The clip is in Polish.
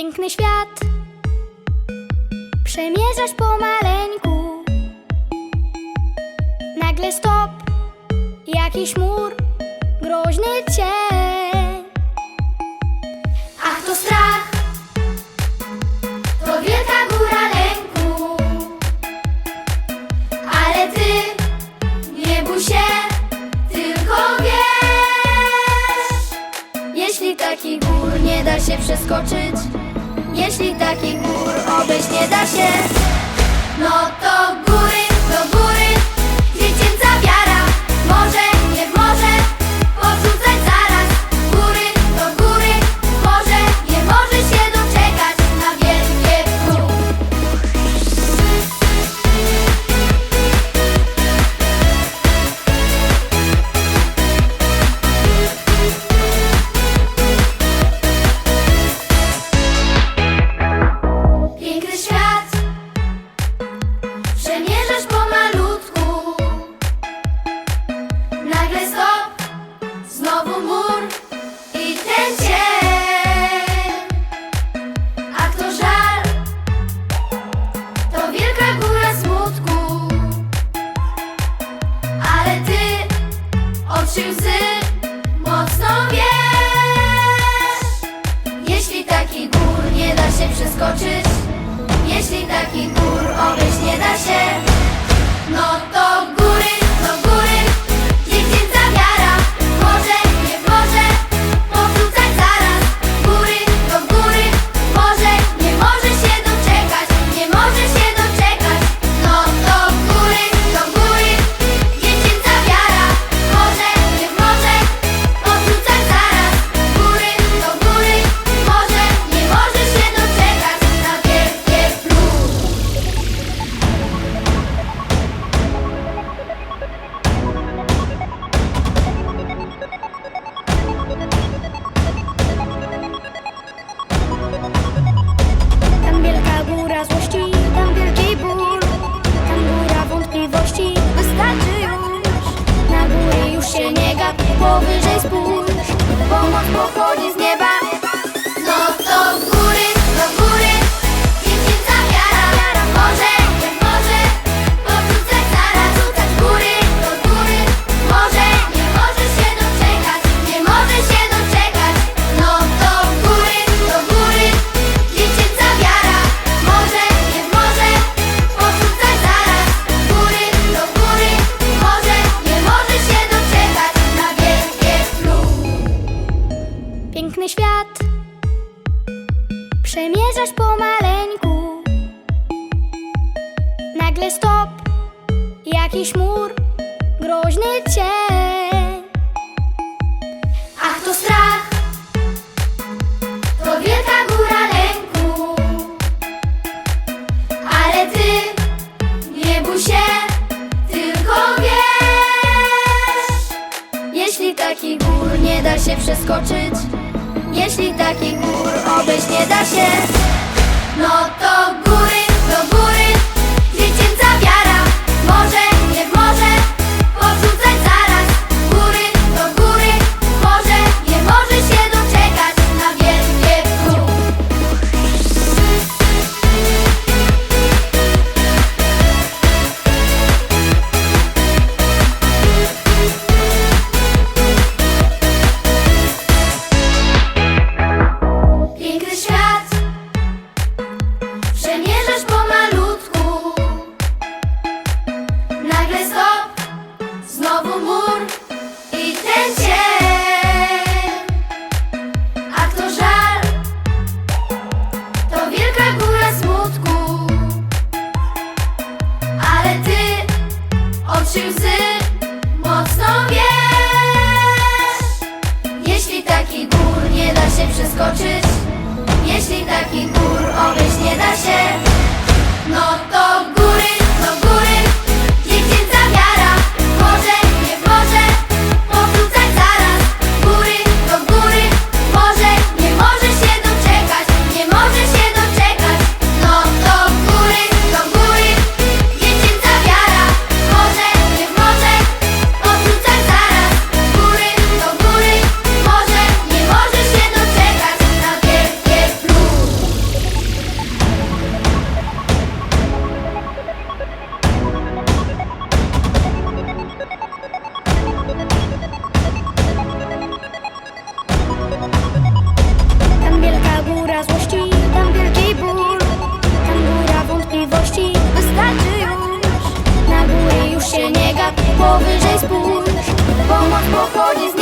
piękny świat. Przemierzasz pomaleńku Nagle stop, jakiś mur Groźny cień. Jeśli taki gór obejść nie da się No to góry przeskoczyć. Jeśli taki gór obejść nie da się No to góry powyżej spójrz Pomoc pochodzi z nieba. Nagle stop, jakiś mur, groźny cień. Ach, to strach, to wielka góra lęku. Ale ty nie bój się, tylko wiesz. Jeśli taki gór nie da się przeskoczyć, jeśli taki gór obejść nie da się, no to góry. 过去 góra złości, tam wielki ból. Tam góra wątpliwości, wystarczy już. Na góry już się nie gap, powyżej spójrz. Pomoc pochodzi z